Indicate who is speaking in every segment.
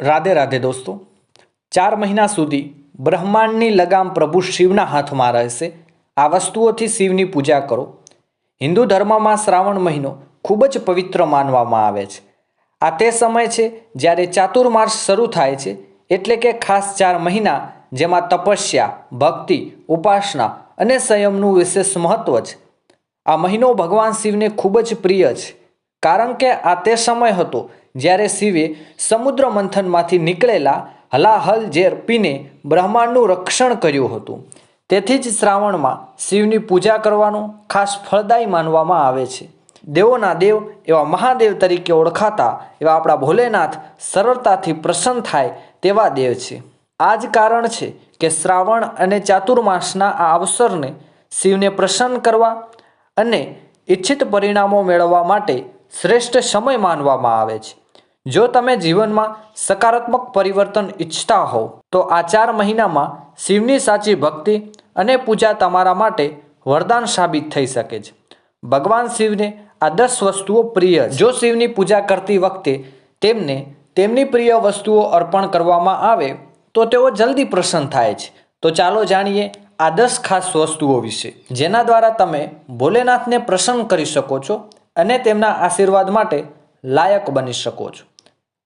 Speaker 1: રાધે રાધે દોસ્તો, ચાર મહિના સુધી બ્રહ્માંડની લગામ પ્રભુ શિવના હાથમાં રહેશે. આ વસ્તુઓથી શિવની પૂજા કરો. હિન્દુ ધર્મમાં શ્રાવણ મહિનો ખૂબ જ પવિત્ર માનવામાં આવે છે. આ તે સમય છે જ્યારે ચાતુર્માસ શરૂ થાય છે, એટલે કે ખાસ ચાર મહિના જેમાં તપસ્યા, ભક્તિ, ઉપાસના અને સંયમનું વિશેષ મહત્વ છે. આ મહિનો ભગવાન શિવને ખૂબ જ પ્રિય છે. કારણ કે આ તે સમય હતો જ્યારે શિવે સમુદ્ર મંથનમાંથી નીકળેલા હલાહલ ઝેર પીને બ્રહ્માંડનું રક્ષણ કર્યું હતું. તેથી જ શ્રાવણમાં શિવની પૂજા કરવાનું ખાસ ફળદાયી માનવામાં આવે છે. દેવોના દેવ એવા મહાદેવ તરીકે ઓળખાતા એવા આપણા ભોલેનાથ સરળતાથી પ્રસન્ન થાય તેવા દેવ છે. આ જ કારણ છે કે શ્રાવણ અને ચાતુર્માસના આ અવસરને શિવને પ્રસન્ન કરવા અને ઈચ્છિત પરિણામો મેળવવા માટે શ્રેષ્ઠ સમય માનવામાં આવે છે. જો તમે જીવનમાં સકારાત્મક પરિવર્તન ઈચ્છતા હોવ, તો આ ચાર મહિનામાં શિવની સાચી ભક્તિ અને પૂજા તમારા માટે વરદાન સાબિત થઈ શકે છે. ભગવાન શિવને આ દસ વસ્તુઓ પ્રિય જો શિવની પૂજા કરતી વખતે તેમને તેમની પ્રિય વસ્તુઓ અર્પણ કરવામાં આવે, તો તેઓ જલ્દી પ્રસન્ન થાય છે. તો ચાલો જાણીએ આ દસ ખાસ વસ્તુઓ વિશે. જેના દ્વારા તમે ભોલેનાથને પ્રસન્ન કરી શકો છો અને તેમના આશીર્વાદ માટે લાયક બની શકો છો.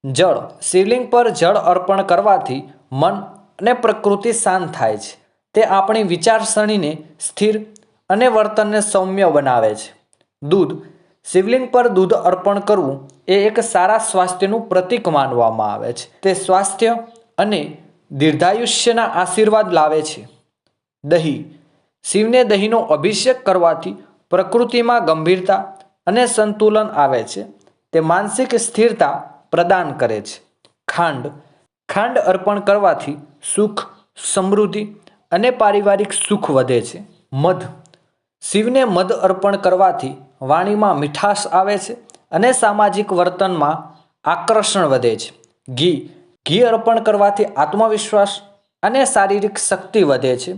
Speaker 1: જળ, શિવલિંગ પર જળ અર્પણ કરવાથી મન અને પ્રકૃતિ શાંત થાય છે. તે આપણી વિચારસરણીને સ્થિર અને વર્તનને સૌમ્ય બનાવે છે. દૂધ, શિવલિંગ પર દૂધ અર્પણ કરવું એ એક સારા સ્વાસ્થ્યનું પ્રતીક માનવામાં આવે છે. તે સ્વાસ્થ્ય અને દીર્ઘાયુષ્યના આશીર્વાદ લાવે છે. દહીં, શિવને દહીંનો અભિષેક કરવાથી પ્રકૃતિમાં ગંભીરતા અને સંતુલન આવે છે. તે માનસિક સ્થિરતા પ્રદાન કરે છે. ખાંડ. ખાંડ અર્પણ કરવાથી સુખ, સમૃદ્ધિ અને પારિવારિક સુખ વધે છે. મધ. શિવને મધ અર્પણ કરવાથી વાણીમાં મીઠાશ આવે છે અને સામાજિક વર્તનમાં આકર્ષણ વધે છે. ઘી. ઘી અર્પણ કરવાથી આત્મવિશ્વાસ અને શારીરિક શક્તિ વધે છે.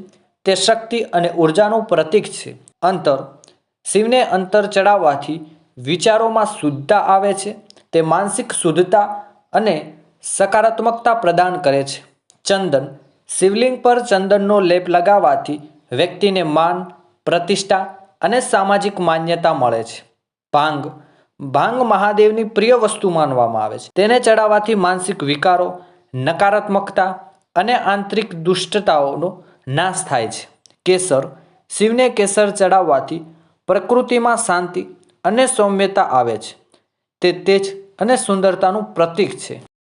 Speaker 1: તે શક્તિ અને ઉર્જાનું પ્રતીક છે. અંતર. શિવને અંતર ચડાવવાથી વિચારોમાં શુદ્ધતા આવે છે તે માનસિક શુદ્ધતા અને સકારાત્મકતા પ્રદાન કરે છે. ચંદન શિવલિંગ પર ચંદનનો લેપ લગાવવાથી વ્યક્તિને માન, પ્રતિષ્ઠા અને સામાજિક માન્યતા મળે છે. ભાંગ ભાંગ મહાદેવની પ્રિય વસ્તુ માનવામાં આવે છે. તેને ચડાવવાથી માનસિક વિકારો, નકારાત્મકતા અને આંતરિક દુષ્ટતાઓનો નાશ થાય છે. કેસર શિવને કેસર ચડાવવાથી પ્રકૃતિમાં શાંતિ અને સૌમ્યતા આવે છે. તે તેજ અને સુંદરતાનું પ્રતીક છે.